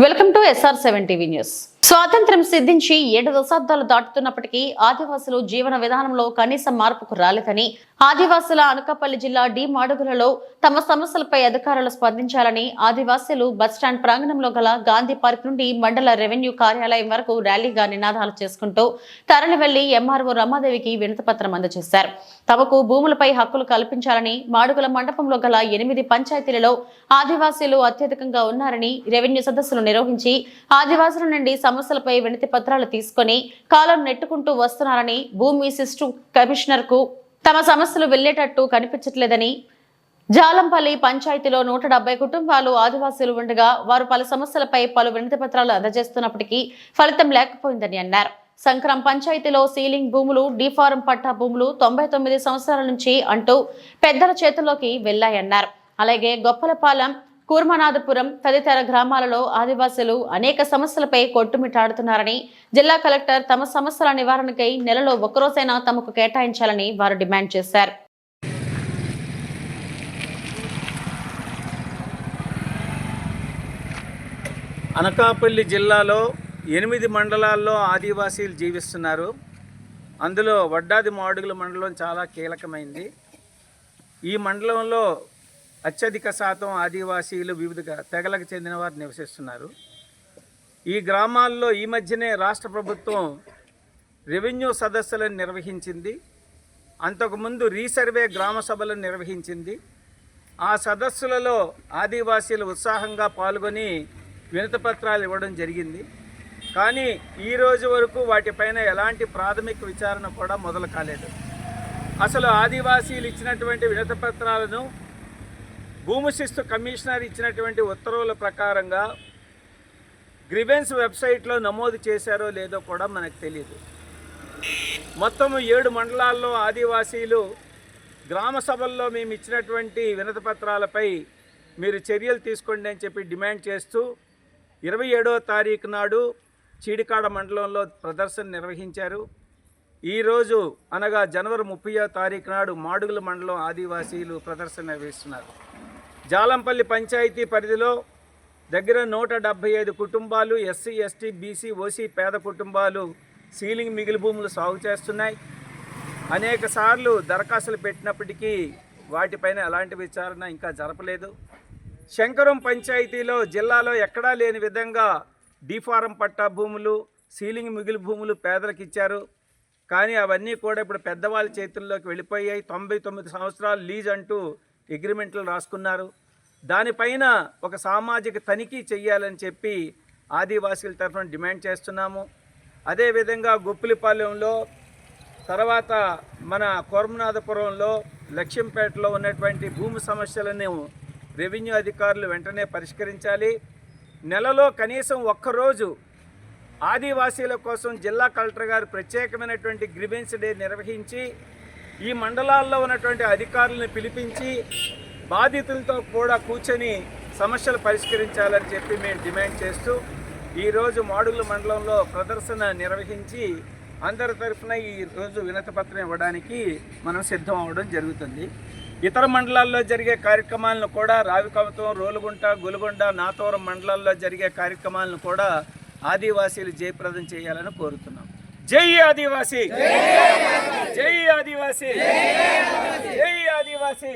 Welcome to SR seven TV news స్వాతంత్ర్యం సిద్ధించి ఏడు దశాబ్దాలు దాటుతున్నప్పటికీ ఆదివాసులు జీవన విధానంలో కనీస మార్పుకు రాలేదని ఆదివాసుల అనకాపల్లి జిల్లా డి మాడుగులలో తమ సమస్యలపై అధికారులు స్పందించాలని ఆదివాసులు బస్టాండ్ ప్రాంగణంలో గల గాంధీ పార్క్ నుండి మండల రెవెన్యూ కార్యాలయం వరకు ర్యాలీగా నినాదాలు చేసుకుంటూ తరలి వెళ్ళి ఎంఆర్ఓ రమాదేవికి వినతిపత్రం అందజేశారు. తమకు భూములపై హక్కులు కల్పించాలని మాడుగుల మండపంలో గల ఎనిమిది పంచాయతీలలో ఆదివాసీలు అత్యధికంగా ఉన్నారని రెవెన్యూ సదస్సులు నిర్వహించి ఆదివాసుల నుండి సమస్యలపై వినతి పత్రాలు తీసుకొని కాలం నెట్టుకుంటూ వస్తున్నారని భూమి సిస్టు కమిషనర్కు తమ సమస్యలు వెళ్ళేటట్టు కనిపించట్లేదని జాలంపల్లి పంచాయతీలో నూట డెబ్బై కుటుంబాలు ఆదివాసీలు ఉండగా వారు పలు సమస్యలపై పలు వినతి పత్రాలు అందజేస్తున్నప్పటికీ ఫలితం లేకపోయిందని అన్నారు. సంక్రం పంచాయతీలో సీలింగ్ భూములు డిఫారం పట్టా భూములు తొంభై తొమ్మిది సంవత్సరాల నుంచి అంటూ పెద్దల చేతుల్లోకి వెళ్ళాయన్నారు అలాగే గొప్పలపాలెం కూర్మనాథపురం తదితర గ్రామాలలో ఆదివాసులు అనేక సమస్యలపై కొట్టుమిట్టాడుతున్నారని జిల్లా కలెక్టర్ తమ సమస్యల నివారణకై నెలలో ఒక్కరోజైనా తమకు కేటాయించాలని వారు డిమాండ్ చేశారు. అనకాపల్లి జిల్లాలో ఎనిమిది మండలాల్లో ఆదివాసీలు జీవిస్తున్నారు. అందులో వడ్డాది మాడుగుల మండలం చాలా కీలకమైంది. ఈ మండలంలో అత్యధిక శాతం ఆదివాసీలు వివిధ తెగలకు చెందిన వారు నివసిస్తున్నారు. ఈ గ్రామాల్లో ఈ మధ్యనే రాష్ట్ర ప్రభుత్వం రెవెన్యూ సదస్సులను నిర్వహించింది. అంతకుముందు రీసర్వే గ్రామ సభలను నిర్వహించింది. ఆ సదస్సులలో ఆదివాసీలు ఉత్సాహంగా పాల్గొని వినతిపత్రాలు ఇవ్వడం జరిగింది. కానీ ఈ రోజు వరకు వాటిపైన ఎలాంటి ప్రాథమిక విచారణ కూడా మొదలు కాలేదు. అసలు ఆదివాసీలు ఇచ్చినటువంటి వినతిపత్రాలను భూమి శిస్తు కమిషనర్ ఇచ్చినటువంటి ఉత్తర్వుల ప్రకారంగా గ్రివెన్స్ వెబ్సైట్లో నమోదు చేశారో లేదో కూడా మనకు తెలియదు మొత్తం ఏడు మండలాల్లో ఆదివాసీలు గ్రామ సభల్లో మేము ఇచ్చినటువంటి వినతపత్రాలపై మీరు చర్యలు తీసుకోండి అని చెప్పి డిమాండ్ చేస్తూ ఇరవై ఏడవ తారీఖు నాడు చీడికాడ మండలంలో ప్రదర్శన నిర్వహించారు. ఈరోజు అనగా జనవరి ముప్పయో తారీఖు నాడు మాడుగుల మండలం ఆదివాసీలు ప్రదర్శన నిర్వహిస్తున్నారు. జాలంపల్లి పంచాయతీ పరిధిలో దగ్గర నూట డెబ్భై ఐదు కుటుంబాలు ఎస్సీ ఎస్టీ బీసీ ఓసీ పేద కుటుంబాలు సీలింగ్ మిగిలి భూములు సాగు చేస్తున్నాయి. అనేక సార్లు దరఖాస్తులు పెట్టినప్పటికీ వాటిపైన ఎలాంటి విచారణ ఇంకా జరపలేదు. శంకరం పంచాయతీలో జిల్లాలో ఎక్కడా లేని విధంగా డిఫారం పట్టా భూములు సీలింగ్ మిగిలి భూములు పేదలకు ఇచ్చారు. కానీ అవన్నీ కూడా ఇప్పుడు పెద్దవాళ్ళ చేతుల్లోకి వెళ్ళిపోయాయి. తొంభై తొమ్మిది సంవత్సరాలు లీజ్ అంటూ అగ్రిమెంట్లు రాసుకున్నారు. దానిపైన ఒక సామాజిక తనిఖీ చేయాలని చెప్పి ఆదివాసీల తరఫున డిమాండ్ చేస్తున్నాము. అదేవిధంగా గొప్పిలిపాలెంలో తర్వాత మన కోరమనాథపురంలో లక్ష్యంపేటలో ఉన్నటువంటి భూమి సమస్యలను రెవెన్యూ అధికారులు వెంటనే పరిష్కరించాలి. నెలలో కనీసం ఒక్కరోజు ఆదివాసీల కోసం జిల్లా కలెక్టర్ గారు ప్రత్యేకమైనటువంటి గ్రివెన్స్ డే నిర్వహించి ఈ మండలాల్లో ఉన్నటువంటి అధికారులను పిలిపించి బాధితులతో కూడా కూర్చొని సమస్యలు పరిష్కరించాలని చెప్పి మేము డిమాండ్ చేస్తూ ఈరోజు మాడుగుల మండలంలో ప్రదర్శన నిర్వహించి అందరి తరఫున ఈరోజు వినతపత్రం ఇవ్వడానికి మనం సిద్ధం అవ్వడం జరుగుతుంది. ఇతర మండలాల్లో జరిగే కార్యక్రమాలను కూడా రావికమతం రోలుగుంట గొలుగొండ నాతవరం మండలాల్లో జరిగే కార్యక్రమాలను కూడా ఆదివాసీలు జయప్రదం చేయాలని కోరుతున్నాం. జై ఆదివాసీ! జై ఆదివాసీ జై ఆదివాసీ